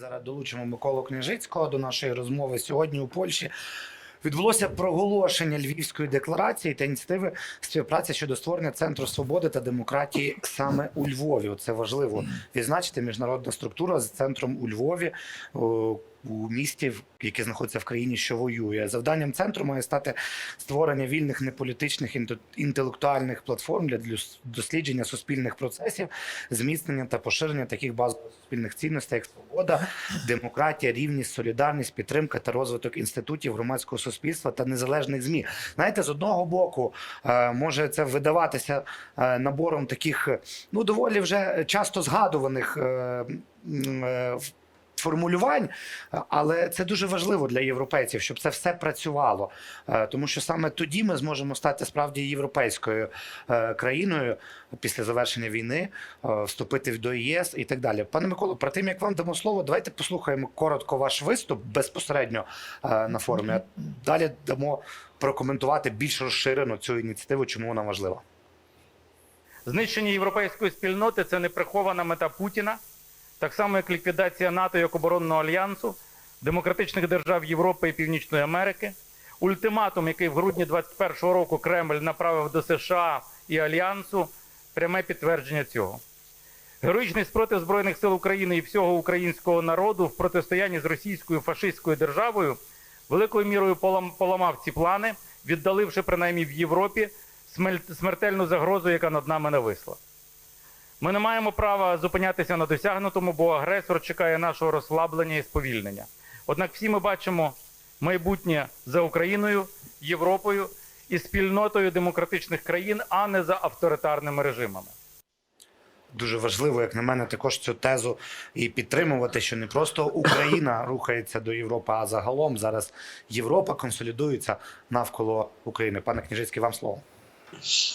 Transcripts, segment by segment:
Зараз долучимо Миколу Княжицького до нашої розмови. Сьогодні у Польщі відбулося проголошення Львівської декларації та ініціативи співпраці щодо створення центру свободи та демократії саме у Львові. Це важливо відзначити. Міжнародна структура з центром у Львові. У місті, яке знаходиться в країні, що воює, завданням центру має стати створення вільних неполітичних інте- інтелектуальних платформ для дослідження суспільних процесів, зміцнення та поширення таких базових суспільних цінностей, як свобода, демократія, рівність, солідарність, підтримка та розвиток інститутів громадського суспільства та незалежних змі. Знаєте, з одного боку е, може це видаватися е, набором таких ну доволі вже часто згадуваних. е, в- Формулювань, але це дуже важливо для європейців, щоб це все працювало, Е, тому що саме тоді ми зможемо стати справді європейською е, країною після завершення війни, е, вступити до ЄС і так далі. Пане Миколо, про тим як вам дамо слово, давайте послухаємо коротко ваш виступ безпосередньо на форумі. А Далі дамо прокоментувати більш розширену цю ініціативу, чому вона важлива. Знищення європейської спільноти це неприхована мета Путіна, так само як ліквідація НАТО як оборонного альянсу, демократичних держав Європи і Північної Америки, ультиматум, який в грудні 2021 року Кремль направив до США і Альянсу, пряме підтвердження цього. Героїчний спротив Збройних сил України і всього українського народу в протистоянні з російською фашистською державою великою мірою полам- поламав ці плани, віддаливши принаймні в Європі смертельну загрозу, яка над нами нависла. Ми не маємо права зупинятися на досягнутому, бо агресор чекає нашого розслаблення і сповільнення. Однак всі ми бачимо майбутнє за Україною, Європою і спільнотою демократичних країн, а не за авторитарними режимами. Дуже важливо, як на мене, також цю тезу і підтримувати, що не просто Україна рухається до Європи, а загалом зараз Європа консолідується навколо України. Пане Княжицький, вам слово.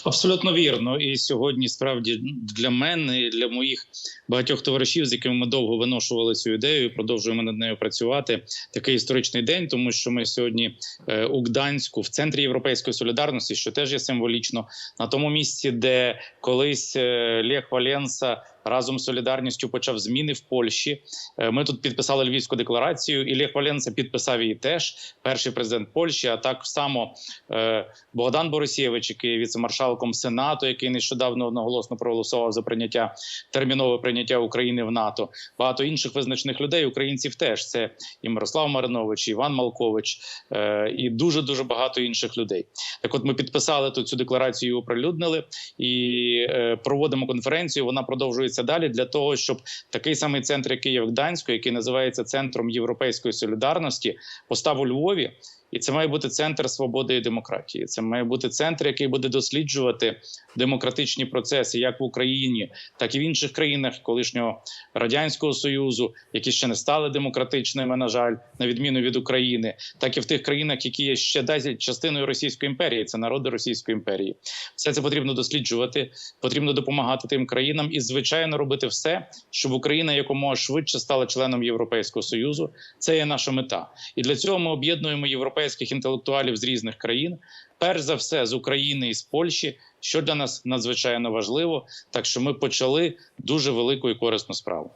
Абсолютно вірно. І сьогодні справді для мене, і для моїх багатьох товаришів, з якими ми довго виношували цю ідею, і продовжуємо над нею працювати. Такий історичний день, тому що ми сьогодні е, у Гданську, в центрі європейської солідарності, що теж є символічно, на тому місці, де колись е, Лех Валенса разом з солідарністю почав зміни в Польщі. Е, Ми тут підписали Львівську декларацію, і Лех Валенса підписав її теж. Перший президент Польщі. А так само е, Богдан Борисєвич, який віцемаршалком Сенату, який нещодавно одноголосно проголосував за прийняття термінове прийняття України в НАТО. Багато інших визначних людей, українців теж це і Мирослав Маринович, і Іван Малкович, е, і дуже дуже багато інших людей. Так, от ми підписали тут цю декларацію, оприлюднили і проводимо конференцію. Вона продовжується далі для того, щоб такий самий центр, який в Гданську, який називається центром європейської солідарності, постав у Львові. І це має бути центр свободи і демократії. Це має бути центр, який буде досліджувати демократичні процеси як в Україні, так і в інших країнах колишнього радянського союзу, які ще не стали демократичними, на жаль, на відміну від України, так і в тих країнах, які є ще далі частиною Російської імперії. Це народи Російської імперії. Все це потрібно досліджувати, потрібно допомагати тим країнам і, звичайно, робити все, щоб Україна якомога швидше стала членом Європейського союзу. Це є наша мета, і для цього ми об'єднуємо європейських інтелектуалів з різних країн. Перш за все з України і з Польщі, що для нас надзвичайно важливо, так що ми почали дуже велику і корисну справу.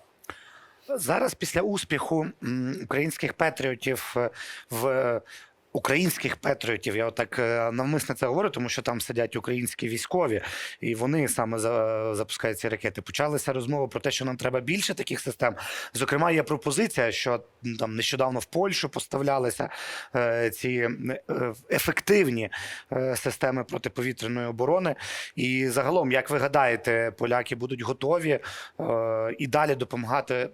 Зараз після успіху українських патріотів е, в українських патріотів, я отак е, навмисно це говорю, тому що там сидять українські військові, і вони саме за- запускають ці ракети. Почалися розмови про те, що нам треба більше таких систем. Зокрема, є пропозиція, що там нещодавно в Польщу поставлялися е, ці е, ефективні системи протиповітряної оборони. І загалом, як ви гадаєте, поляки будуть готові і далі допомагати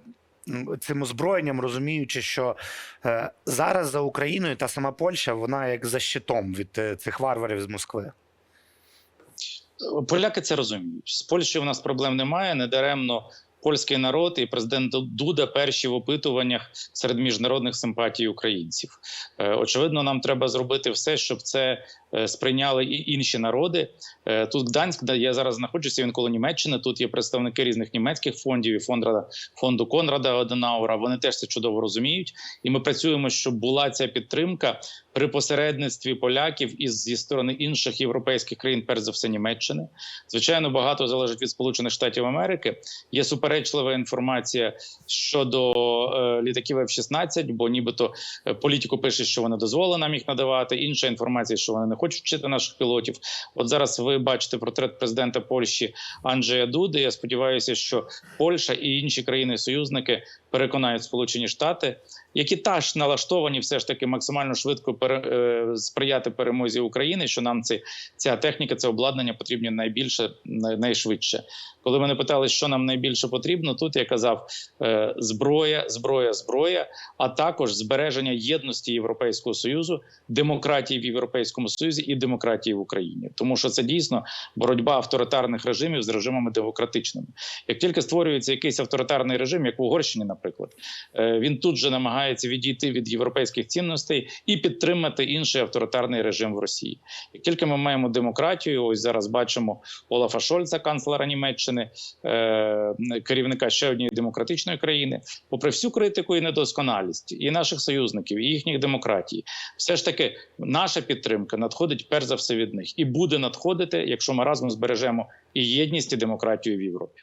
цим озброєнням, розуміючи, що е, зараз за Україною та сама Польща, вона як за щитом від е, цих варварів з Москви. Поляки це розуміють. З Польщею в нас проблем немає. Недаремно польський народ і президент Дуда перші в опитуваннях серед міжнародних симпатій українців. Е, Очевидно, нам треба зробити все, щоб це е, сприйняли і інші народи. Е, Тут Гданськ, де я зараз знаходжуся, він коло Німеччини. Тут є представники різних німецьких фондів і фонду, фонду Конрада Оденаура. Вони теж це чудово розуміють. І ми працюємо, щоб була ця підтримка при посередництві поляків із зі сторони інших європейських країн, перш за все Німеччини. Звичайно, багато залежить від Сполучених Штатів Америки. Є суперечки суперечлива інформація щодо е, літаків F-16, бо нібито е, політику пише, що вони дозволили нам їх надавати. Інша інформація, що вони не хочуть вчити наших пілотів. От зараз ви бачите портрет президента Польщі Анджея Дуди. Я сподіваюся, що Польща і інші країни-союзники переконають Сполучені Штати, які теж налаштовані все ж таки максимально швидко пере, е, сприяти перемозі України. Що нам ці, ця техніка, це обладнання потрібні найбільше, най- найшвидше. Коли мене питали, що нам найбільше потрібно, тут я казав е, зброя, зброя, зброя, а також збереження єдності Європейського союзу, демократії в Європейському Союзі і демократії в Україні, тому що це дійсно боротьба авторитарних режимів з режимами демократичними. Як тільки створюється якийсь авторитарний режим, як в Угорщині, наприклад, е, він тут же намагається відійти від європейських цінностей і підтримати інший авторитарний режим в Росії. Як тільки ми маємо демократію, ось зараз бачимо Олафа Шольца, канцлера Німеччини, е, керівника ще однієї демократичної країни, попри всю критику і недосконалість і наших союзників, і їхніх демократій, все ж таки наша підтримка надходить перш за все від них і буде надходити, якщо ми разом збережемо і єдність, і демократію в Європі.